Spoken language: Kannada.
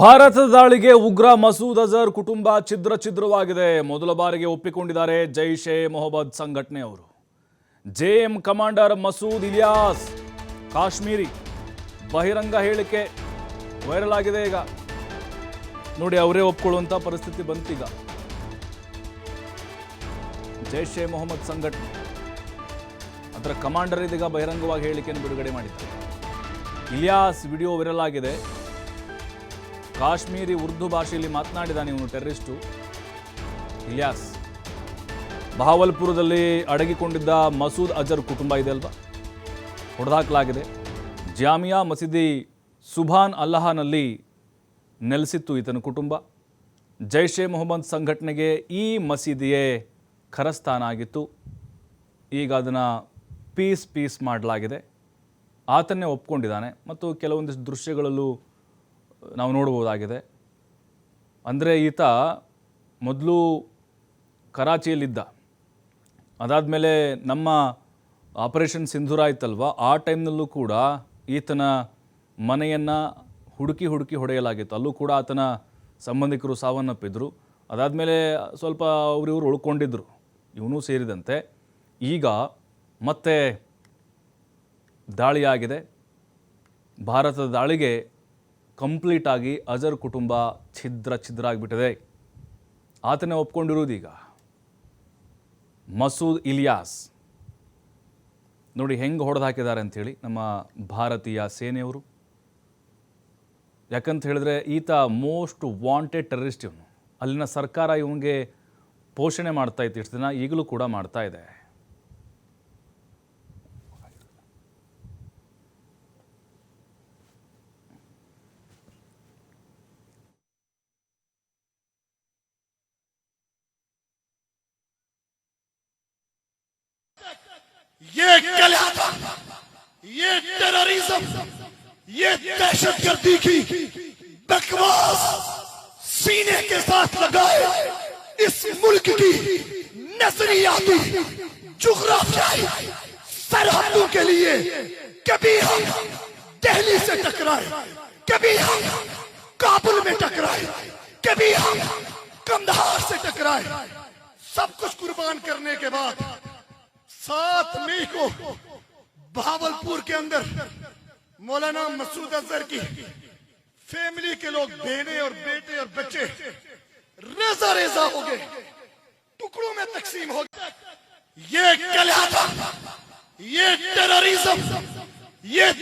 ಭಾರತದ ದಾಳಿಗೆ ಉಗ್ರ ಮಸೂದ್ ಅಜರ್ ಕುಟುಂಬ ಛಿದ್ರ ಛಿದ್ರವಾಗಿದೆ. ಮೊದಲ ಬಾರಿಗೆ ಒಪ್ಪಿಕೊಂಡಿದ್ದಾರೆ ಜೈಷ್ ಎ ಮೊಹಮ್ಮದ್ ಸಂಘಟನೆಯವರು. ಜೆಎಂ ಕಮಾಂಡರ್ ಮಸೂದ್ ಇಲಿಯಾಸ್, ಕಾಶ್ಮೀರಿ ಬಹಿರಂಗ ಹೇಳಿಕೆ ವೈರಲ್ ಆಗಿದೆ ಈಗ. ನೋಡಿ, ಅವರೇ ಒಪ್ಕೊಳ್ಳುವಂಥ ಪರಿಸ್ಥಿತಿ ಬಂತೀಗ. ಜೈಷ್ ಎ ಮೊಹಮ್ಮದ್ ಸಂಘಟನೆ ಅದರ ಕಮಾಂಡರ್ ಇದೀಗ ಬಹಿರಂಗವಾಗಿ ಹೇಳಿಕೆಯನ್ನು ಬಿಡುಗಡೆ ಮಾಡಿದ್ದಾರೆ. ಇಲಿಯಾಸ್ ವಿಡಿಯೋ ವೈರಲ್ ಆಗಿದೆ. ಕಾಶ್ಮೀರಿ ಉರ್ದು ಭಾಷೆಯಲ್ಲಿ ಮಾತನಾಡಿದಾನೆ ಇವನು ಟೆರರಿಸ್ಟು ಇಲಿಯಾಸ್. ಬಹಾವಲ್ಪುರದಲ್ಲಿ ಅಡಗಿಕೊಂಡಿದ್ದ ಮಸೂದ್ ಅಜರ್ ಕುಟುಂಬ ಇದೆ ಅಲ್ವಾ? ಹೊಡೆದಾಕಲಾಗಿದೆ. ಜಾಮಿಯಾ ಮಸೀದಿ ಸುಭಾನ್ ಅಲ್ಲಾಹನಲ್ಲಿ ನೆಲೆಸಿತ್ತು ಈತನ ಕುಟುಂಬ. ಜೈಷ್ ಎ ಮೊಹಮ್ಮದ್ ಸಂಘಟನೆಗೆ ಈ ಮಸೀದಿಯೇ ಖರಸ್ಥಾನ ಆಗಿತ್ತು ಈಗ ಅದನ್ನು ಪೀಸ್ ಪೀಸ್ ಮಾಡಲಾಗಿದೆ. ಆತನ್ನೇ ಒಪ್ಕೊಂಡಿದ್ದಾನೆ ಮತ್ತು ಕೆಲವೊಂದಿಷ್ಟು ದೃಶ್ಯಗಳಲ್ಲೂ ನಾವು ನೋಡ್ಬೋದಾಗಿದೆ ಅಂದರೆ ಈತ ಮೊದಲು ಕರಾಚಿಯಲ್ಲಿದ್ದ. ಅದಾದಮೇಲೆ ನಮ್ಮ ಆಪರೇಷನ್ ಸಿಂಧೂರ ಆಯ್ತಲ್ವ ಆ ಟೈಮ್ನಲ್ಲೂ ಕೂಡ ಈತನ ಮನೆಯನ್ನು ಹುಡುಕಿ ಹುಡುಕಿ ಹೊಡೆಯಲಾಗಿತ್ತು. ಅಲ್ಲೂ ಕೂಡ ಆತನ ಸಂಬಂಧಿಕರು ಸಾವನ್ನಪ್ಪಿದ್ರು. ಅದಾದಮೇಲೆ ಸ್ವಲ್ಪ ಅವರಿವರು ಉಳ್ಕೊಂಡಿದ್ದರು ಇವನೂ ಸೇರಿದಂತೆ. ಈಗ ಮತ್ತೆ ದಾಳಿಯಾಗಿದೆ. ಭಾರತದ ದಾಳಿಗೆ ಕಂಪ್ಲೀಟ್ ಆಗಿ ಅಜರ್ ಕುಟುಂಬ ಛಿದ್ರ ಛಿದ್ರ ಆಗಿಬಿಟ್ಟಿದೆ. ಆತನೇ ಒಪ್ಕೊಂಡಿರುವುದೀಗ ಮಸೂದ್ ಇಲಿಯಾಸ್. ನೋಡಿ ಹೆಂಗೆ ಹೊಡೆದು ಹಾಕಿದ್ದಾರೆ ಅಂಥೇಳಿ ನಮ್ಮ ಭಾರತೀಯ ಸೇನೆಯವರು. ಯಾಕಂತ ಹೇಳಿದ್ರೆ ಈತ ಮೋಸ್ಟ್ ವಾಂಟೆಡ್ ಟೆರರಿಸ್ಟ್ ಇವನು. ಅಲ್ಲಿನ ಸರ್ಕಾರ ಇವನಿಗೆ ಪೋಷಣೆ ಮಾಡ್ತಾ ಇತ್ತು ಇಷ್ಟು ದಿನ, ಈಗಲೂ ಕೂಡ ಮಾಡ್ತಾ ಇದೆ. یہ کلیاتا یہ ٹیررزم یہ دہشت گردی کی بکواس سینے کے ساتھ لگائے اس ملک کی نظریاتی جغرافیائی سرحدوں کے لیے کبھی ہم دہلی سے ٹکرائے، کبھی ہم کابل میں ٹکرائے، کبھی ہم کندھار سے ٹکرائے۔ سب کچھ قربان کرنے کے بعد سات مئی کو بہاول پور کے اندر مولانا مسعود اظہر کی فیملی کے لوگ بہنے اور بیٹے اور بچے ریزا ریزا ہو گئے، ٹکڑوں میں تقسیم ہو گئے۔ یہ قلعہ تھا یہ ٹیررزم، یہ